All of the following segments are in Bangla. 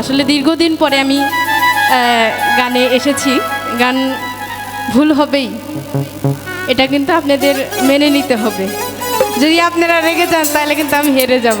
আসলে দীর্ঘদিন পরে আমি গানে এসেছি। গান ভুল হবেই। এটা কিন্তু আপনাদের মেনে নিতে হবে। যদি আপনারা রেগে যান, তাহলে কিন্তু আমি হেরে যাব।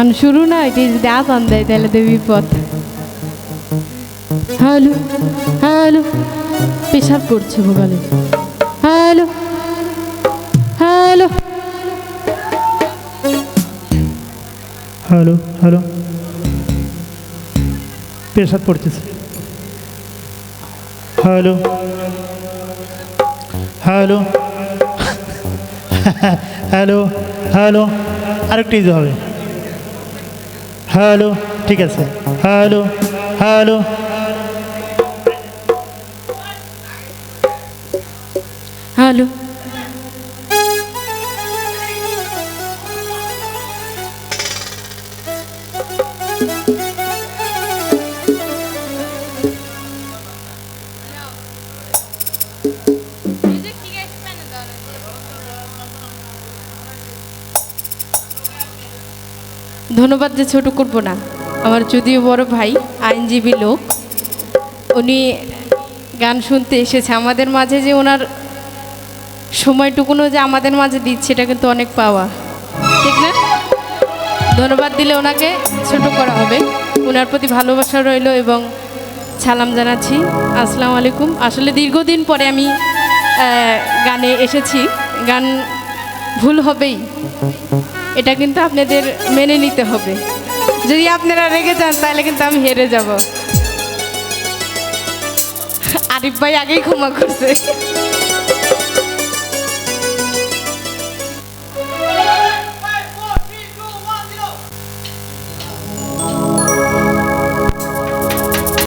গান শুরু না, কি যদি আসান দেয়, তাহলে তো বিপদ। হ্যালো হ্যালো, পেশাব পড়ছে ভোগালে। Hello hello. Hello hello. পেশাদ পড়তেছে হ্যালো হ্যালো। Hello hello. আরেকটু হবে। হ্যালো ঠিক আছে হ্যালো হ্যালো হ্যালো ধন্যবাদ যে ছোট করব না। আমার যদিও বড় ভাই, আইনজীবী লোক। উনি গান শুনতে এসেছে। আমাদের মাঝে যে ওনার সময়টুকুনো যে আমাদের মাঝে দিচ্ছে এটা কিন্তু অনেক পাওয়া। ঠিক না? ধন্যবাদ দিলে ওনাকে ছোট করা হবে। ওনার প্রতি ভালোবাসা রইল এবং সালাম জানাচ্ছি। আসসালামু আলাইকুম। আসলে দীর্ঘদিন পরে আমি গানে এসেছি। গান ভুল হবেই। এটা কিন্তু আপনাদের মেনে নিতে হবে। যদি আপনারা রেগে যান, তাহলে কিন্তু আমি হেরে যাব। আরিফ ভাই আগেই ক্ষমা করছে।